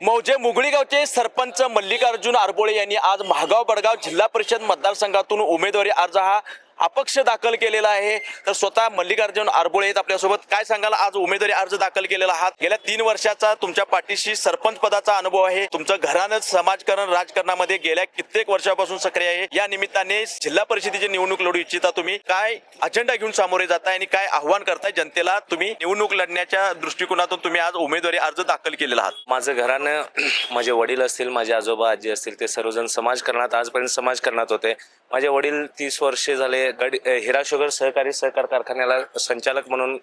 मौजे मुगळीगावचे सरपंच मल्लिकार्जुन आरबोळे यांनी आज महागाव बडगाव जिल्हा परिषद मतदारसंघातून उमेदवारी अर्ज हा अपक्ष दाखल केलेला आहे. तर स्वतः मल्लिकार्जुन आरबोळे आहेत आपल्यासोबत. काय सांगाल? आज उमेदवारी अर्ज दाखल केलेला आहात. गेल्या तीन वर्षाचा तुमच्या पाठीशी सरपंच पदाचा अनुभव आहे. तुमचं घरानं समाजकारण राजकारणामध्ये गेल्या कित्येक वर्षापासून सक्रिय आहे. या निमित्ताने जिल्हा परिषदेची निवडणूक लढू इच्छिता तुम्ही. काय अजेंडा घेऊन सामोरे जाताय आणि काय आव्हान करताय? जनतेला तुम्ही निवडणूक लढण्याच्या दृष्टिकोनातून तुम्ही आज उमेदवारी अर्ज दाखल केलेला आहात. माझं घरानं माझे वडील असतील माझे आजोबा आजी असतील ते सर्वजण समाजकारणात आजपर्यंत समाजकारणात होते. माझे वडील तीस वर्षे झाले गडी हिरा शुगर सहकारी सहकार कारखान्याला संचालक म्हणून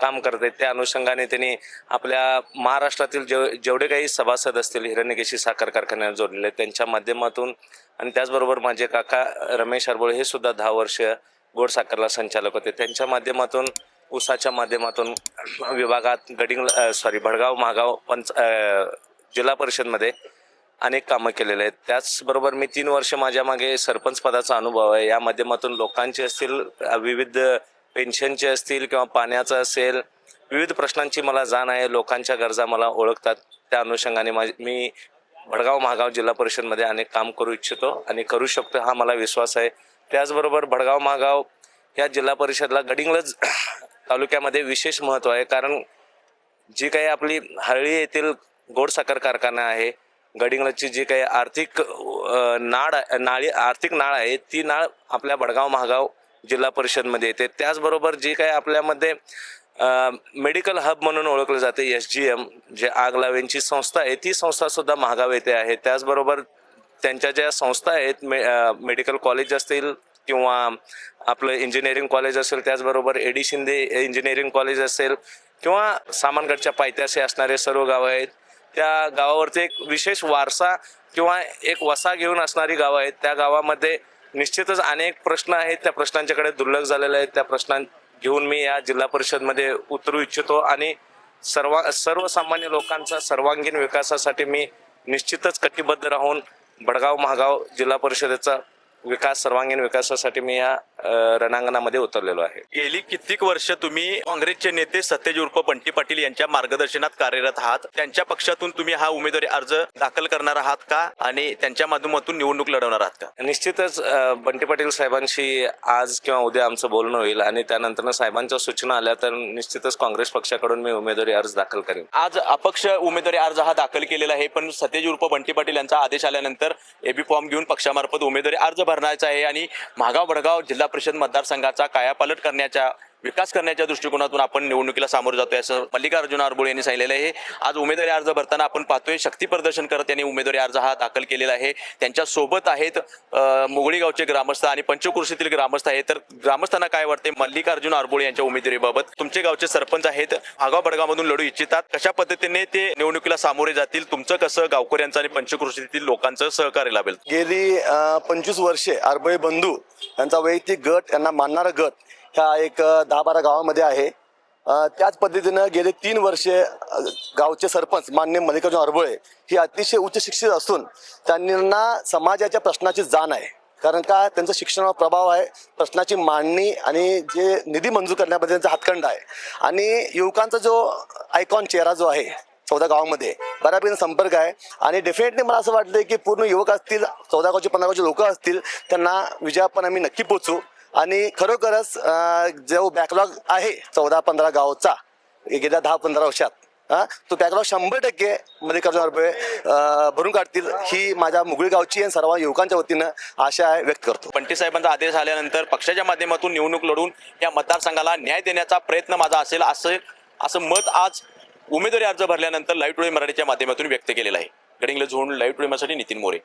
काम करते. त्या अनुषंगाने त्यांनी आपल्या महाराष्ट्रातील जेव जेवढे काही सभासद असतील हिरण्यकेशी साखर कारखान्याला जोडलेले त्यांच्या माध्यमातून आणि त्याचबरोबर माझे काका रमेश अरबोळे हे सुद्धा दहा वर्ष गोड साखरला संचालक होते. त्यांच्या माध्यमातून उसाच्या माध्यमातून विभागात गडिंग सॉरी भडगाव महागाव पंच जिल्हा परिषदमध्ये अनेक कामं केलेले आहेत. त्याचबरोबर मी तीन वर्ष माझ्या मागे सरपंच पदाचा अनुभव आहे. या माध्यमातून लोकांचे असतील विविध पेन्शनचे असतील किंवा पाण्याचं असेल विविध प्रश्नांची मला जाण आहे. लोकांच्या गरजा मला ओळखतात. त्या अनुषंगाने माझी मी भडगाव महागाव जिल्हा परिषदमध्ये अनेक काम करू इच्छितो आणि करू शकतो हा मला विश्वास आहे. त्याचबरोबर भडगाव महागाव या जिल्हा परिषदला गडिंगलज तालुक्यामध्ये विशेष महत्त्व आहे. कारण जी काही आपली हरळी येथील गोड साखर कारखाना आहे गडिंग्लजची जी काही आर्थिक नाळ नाळी आर्थिक नाळ आहे ती नाळ आपल्या बडगाव महागाव जिल्हा परिषदमध्ये येते. त्याचबरोबर जी काही आपल्यामध्ये मेडिकल हब म्हणून ओळखलं जाते एस जी एम जे आग लावेंची संस्था आहे ती संस्थासुद्धा महागाव येथे आहे. त्याचबरोबर त्यांच्या ज्या संस्था आहेत मे मेडिकल कॉलेज असतील किंवा आपलं इंजिनिअरिंग कॉलेज असेल त्याचबरोबर A D Shinde engineering college असेल किंवा सामानगडच्या पायथ्याशी असणारे सर्व गावं आहेत त्या गावावरती एक विशेष वारसा किंवा एक वसा घेऊन असणारी गावं आहेत. त्या गावामध्ये निश्चितच अनेक प्रश्न आहेत. त्या प्रश्नांच्याकडे दुर्लक्ष झालेले आहेत त्या प्रश्नां घेऊन मी या जिल्हा परिषदमध्ये उतरू इच्छितो आणि सर्व सर्वसामान्य लोकांचा सर्वांगीण विकासासाठी मी निश्चितच कटिबद्ध राहून भडगाव महागाव जिल्हा परिषदेचा विकास सर्वांगीण विकासासाठी मी या रणांगणामध्ये उतरलेलो आहे. गेली कित्येक वर्ष तुम्ही काँग्रेसचे नेते सत्यज उर्फ बंटी पाटील यांच्या मार्गदर्शनात कार्यरत आहात. त्यांच्या पक्षातून तुम्ही हा उमेदवारी अर्ज दाखल करणार आहात का? आणि त्यांच्या माध्यमातून निवडणूक लढवणार आहात का? निश्चितच बंटी पाटील साहेबांशी आज किंवा उद्या आमचं बोलणं होईल आणि त्यानंतर साहेबांच्या सूचना आल्या तर निश्चितच काँग्रेस पक्षाकडून मी उमेदवारी अर्ज दाखल करेन. आज अपक्ष उमेदवारी अर्ज हा दाखल केलेला आहे पण सत्यज उर्फ बंटी पाटील यांचा आदेश आल्यानंतर एबी फॉर्म घेऊन पक्षामार्फत उमेदवारी अर्ज भरण्याचा आहे आणि महागाव भडगाव जिल्हा परिषद मतदारसंघाचा कायापालट करण्याच्या विकास करण्याच्या दृष्टिकोनातून आपण निवडणुकीला सामोरं जातोय असं मल्लिकार्जुन आरबोळे यांनी सांगितलेलं आहे. आज उमेदवारी अर्ज भरताना आपण पाहतोय शक्ती प्रदर्शन करत त्यांनी उमेदवारी अर्ज हा दाखल केलेला आहे. त्यांच्यासोबत आहेत मुगळीगावचे ग्रामस्थ आणि पंचकृषीतील ग्रामस्थ आहेत. तर ग्रामस्थांना काय वाटते मल्लिकार्जुन आरबोळे यांच्या उमेदवारीबाबत? तुमचे गावचे सरपंच आहेत आगाव बडगावमधून लढू इच्छितात. कशा पद्धतीने ते निवडणुकीला सामोरे जातील? तुमचं कसं गावकऱ्यांचं आणि पंचकृषीतील लोकांचं सहकार्य लाभेल? गेली पंचवीस वर्षे आरबळे बंधू यांचा वैयक्तिक गट यांना मानणारा गट ह्या एक दहा बारा गावामध्ये आहे. त्याच पद्धतीनं गेले तीन वर्षे गावचे सरपंच मान्य मल्लिकार्जुन अरबळे ही अतिशय उच्च शिक्षित असून त्यांना समाजाच्या प्रश्नाची जाण आहे. कारण का त्यांचं शिक्षणावर प्रभाव आहे प्रश्नाची मांडणी आणि जे निधी मंजूर करण्यामध्ये त्यांचा हातखंड आहे. आणि युवकांचा जो आयकॉन चेहरा जो आहे चौदा गावामध्ये बऱ्यापैकी संपर्क आहे. आणि डेफिनेटली मला असं वाटतं की पूर्ण युवक असतील चौदा गावचे पंधरा गावचे लोक असतील त्यांना विजयापण आम्ही नक्की पोचू आणि खरोखरच जो बॅकलॉग आहे चौदा पंधरा गावचा गेल्या दहा पंधरा वर्षात हा तो बॅकलॉग शंभर टक्के मल्लिकार्जुन रुपये म्हणजे, भरून काढतील ही माझ्या मुगळी गावची आणि सर्व युवकांच्या वतीनं आशा आहे व्यक्त करतो. पंटी साहेबांचा आदेश आल्यानंतर पक्षाच्या माध्यमातून निवडणूक लढून या मतदारसंघाला न्याय देण्याचा प्रयत्न माझा असेल असं असं मत आज उमेदवारी अर्ज भरल्यानंतर लाईव्ह टुडे मराठीच्या माध्यमातून व्यक्त केलेलं आहे. गडिंगला झोन लाईव्ह टुडेसाठी नितीन मोरे.